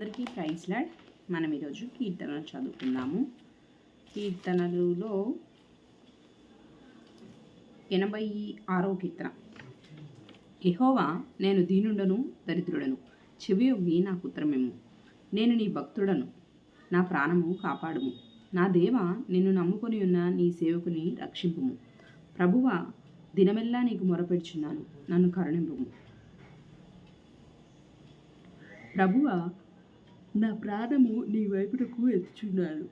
అందరికీ praise lord. మనం ఈరోజు కీర్తనలు చదువుకుందాము. కీర్తనలులో ఎనభై ఆరో కీర్తన. ఎహోవా నేను దీనుడను దరిద్రుడను. చెవి యొగ్గి నాకు ఉత్తరమేము నేను నీ భక్తుడను నా ప్రాణము కాపాడుము. నా దేవ నిన్ను నమ్ముకొని ఉన్న నీ సేవకుని రక్షింపుము. ప్రభువ దినమెల్లా నీకు మొరపెడుచున్నాను నన్ను కరుణింపుము. ప్రభువ నా ప్రాణము నీ వైపుటకు ఎత్తుచున్నాను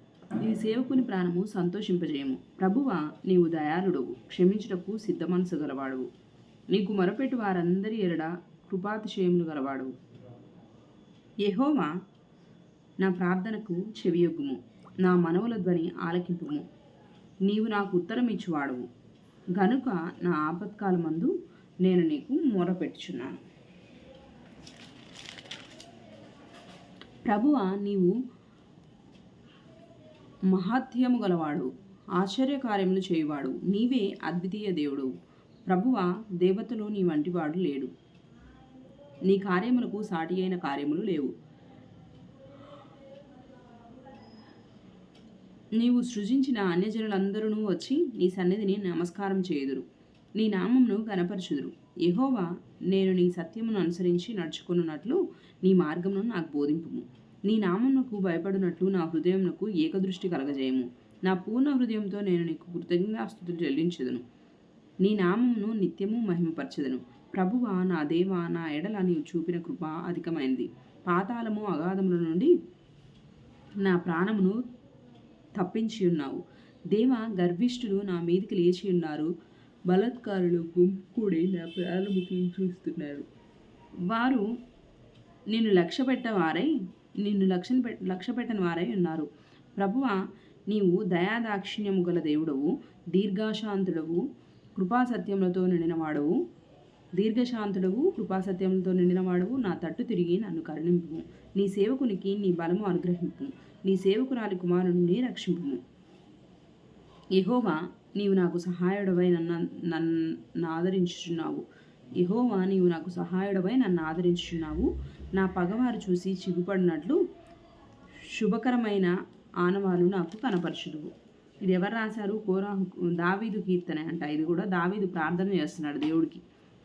నీ సేవకుని ప్రాణము సంతోషింపజేయము. ప్రభువ నీవు దయాళుడవు. క్షమించుటకు సిద్ధ మనసు గలవాడువు. నీకు మొరపెట్టు వారందరి ఎరడ కృపాతిశయములు గలవాడు యహోవా నా ప్రార్థనకు చెవియొగ్గుము. నా మనవుల ధ్వని ఆలకింపుము. నీవు నాకు ఉత్తరం ఇచ్చువాడువు గనుక నా ఆపత్కాలమందు నేను నీకు మొరపెట్టుచున్నాను. ప్రభువ నీవు మహాత్యము గలవాడు ఆశ్చర్యకార్యములు చేయువాడు నీవే అద్వితీయ దేవుడు. ప్రభువ దేవతలో నీ వంటివాడు లేడు. నీ కార్యములకు సాటి అయిన కార్యములు లేవు. నీవు సృజించిన అన్యజనులందరూ వచ్చి నీ సన్నిధిని నమస్కారం చేయుదురు. నీ నామమును గనపరచుదురు యహోవా నేను నీ సత్యమును అనుసరించి నడుచుకున్నట్లు నీ మార్గమును నాకు బోధింపుము. నీ నామమునకు భయపడినట్లు నా హృదయమునకు ఏకదృష్టి కలగజేయము. నా పూర్ణ హృదయంతో నేను నీకు కృతజ్ఞాస్తుతులు చెల్లించదును. నీ నామమును నిత్యము మహిమపరచదను. ప్రభువా నా దేవా నా ఎడల నీవు చూపిన కృప అధికమైనది. పాతాళము అగాధముల నుండి నా ప్రాణమును తప్పించి ఉన్నావు దేవ గర్భిష్ఠులు నా మీదికి లేచి ఉన్నారు బలత్కారులు గుంపుకూడి నా ప్రాణము చూస్తున్నారు వారు నిన్ను లక్ష్య పెట్టవారై నిన్ను లక్ష్య పెట్ లక్ష్య పెట్టని వారై ఉన్నారు. ప్రభువ నీవు దయాదాక్షిణ్యము గల దేవుడవు దీర్ఘశాంతుడవు కృపాసత్యములతో నిండినవాడవు. దీర్ఘశాంతుడవు కృపాసత్యములతో నిండినవాడవు. నా తట్టు తిరిగి నన్ను కరుణింపు నీ సేవకునికి నీ బలము అనుగ్రహింపు నీ సేవకురాలి కుమారుని రక్షింపుము. యహోవా నీవు నాకు సహాయుడవై నన్ను నన్ను ఆదరించుచున్నావు. యహోవా నీవు నాకు సహాయుడవై నన్ను ఆదరించుచున్నావు. నా పగవారు చూసి చిగుపడినట్లు శుభకరమైన ఆనవాలు నాకు కనపరచుదువు. ఇది ఎవరు రాశారు? కోరాహు దావీదు కీర్తన అంట. ఇది కూడా దావీదు ప్రార్థన చేస్తున్నాడు దేవుడికి.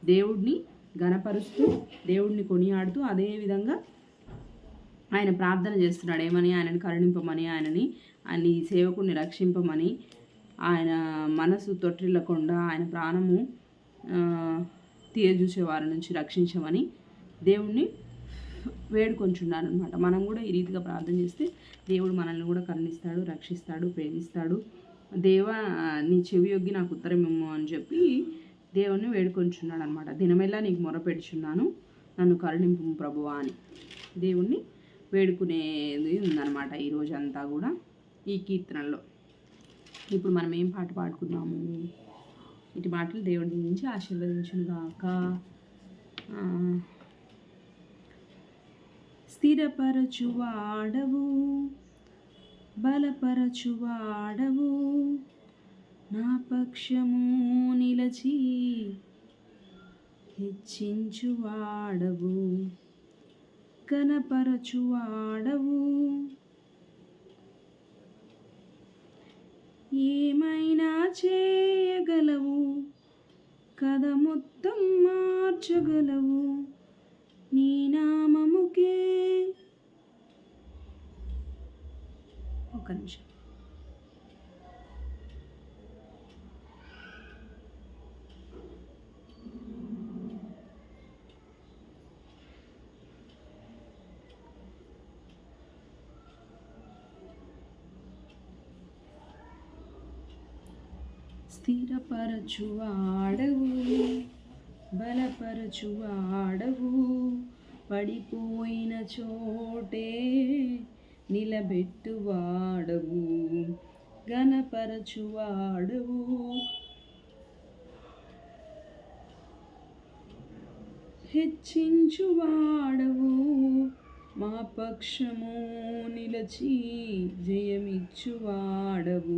దేవుడిని గణపరుస్తూ దేవుడిని కొనియాడుతూ అదేవిధంగా ఆయన ప్రార్థన చేస్తున్నాడు. ఏమని? ఆయనని కరుణింపమని ఆయనని ఆయన ఈ సేవకుడిని రక్షింపమని ఆయన మనసు తొట్టిల్లకుండా ఆయన ప్రాణము తీయజూసే వారి నుంచి రక్షించమని దేవుణ్ణి వేడుకొంచున్నారు అనమాట మనం కూడా ఈ రీతిగా ప్రార్థన చేస్తే దేవుడు మనల్ని కూడా కరుణిస్తాడు రక్షిస్తాడు ప్రేమిస్తాడు. దేవ నీ చెవి యొగ్గి నాకు ఉత్తరం ఇమ్ము అని చెప్పి దేవుణ్ణి వేడుకొంచున్నాడు అనమాట దినమెల్లా నీకు మొరపెడుచున్నాను నన్ను కరుణింపు ప్రభువా అని దేవుణ్ణి వేడుకునేది ఉందన్నమాట ఈ రోజంతా కూడా ఈ కీర్తనలో. ఇప్పుడు మనం ఏం పాట పాడుకున్నాము ఇటు మాటలు దేవుడి నుంచి ఆశీర్వదించును గాక స్థిరపరచువాడవు బలపరచువాడవు నా పక్షము నిలచి హెచ్చించువాడవు కనపరచువాడవు ఏమైనా చేయగలవు కథ మొత్తం మార్చగలవు. నీ నామముకే. ఒక నిమిషం. స్థిరపరచువాడవు బలపరచువాడవు. పడిపోయిన చోటే నిలబెట్టువాడవు గణపరచువాడవు హెచ్చించువాడవు మా పక్షము నిలచి జయమిచ్చువాడవు.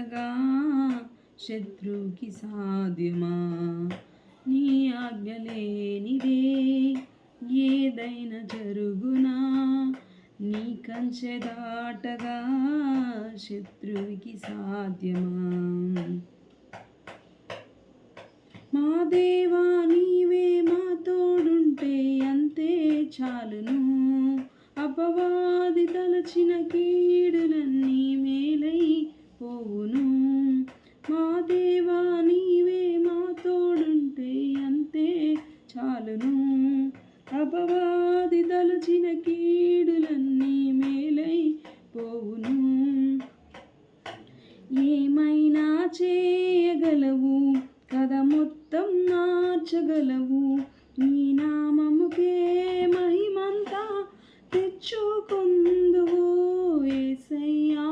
దాటగా శత్రువుకి సాధ్యమా? నీ ఆజ్ఞ లేనిదే ఏదైనా జరుగునా? నీ కంచె దాటగా శత్రువుకి సాధ్యమా? మా దేవా నీవే మా తోడుంటే అంతే చాలును. అపవాది తలచిన కీడులన్నీ అపవాది తలచిన కీడులన్నీ మేలై పోవును ఏమైనా చేయగలవు? కథ మొత్తం మార్చగలవు నీ నామముకే మహిమంతా తెచ్చుకుందువు ఏసయ్యా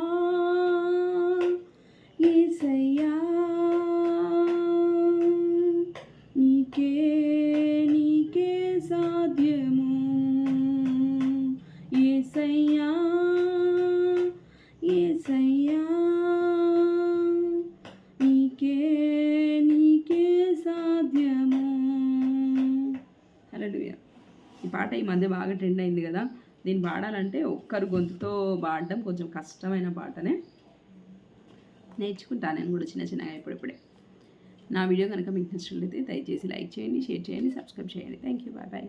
ఏసయ్యా నీకే నీకే సాధ్యము ఏసయ్యా ఏసయ్యా నీకే నీకే సాధ్యము. హల్లెలూయా ఈ పాట ఈ మధ్య బాగా ట్రెండ్ అయింది కదా. దీన్ని పాడాలంటే ఒక్కరు గొంతుతో పాడడం కొంచెం కష్టమైన పాటనే. నేర్చుకుంటాను నేను కూడా చిన్న చిన్నగా ఇప్పుడిప్పుడే. నా వీడియో కనుక మీకు నచ్చినట్లయితే దయచేసి లైక్ చేయండి షేర్ చేయండి సబ్స్క్రైబ్ చేయండి. Thank you bye bye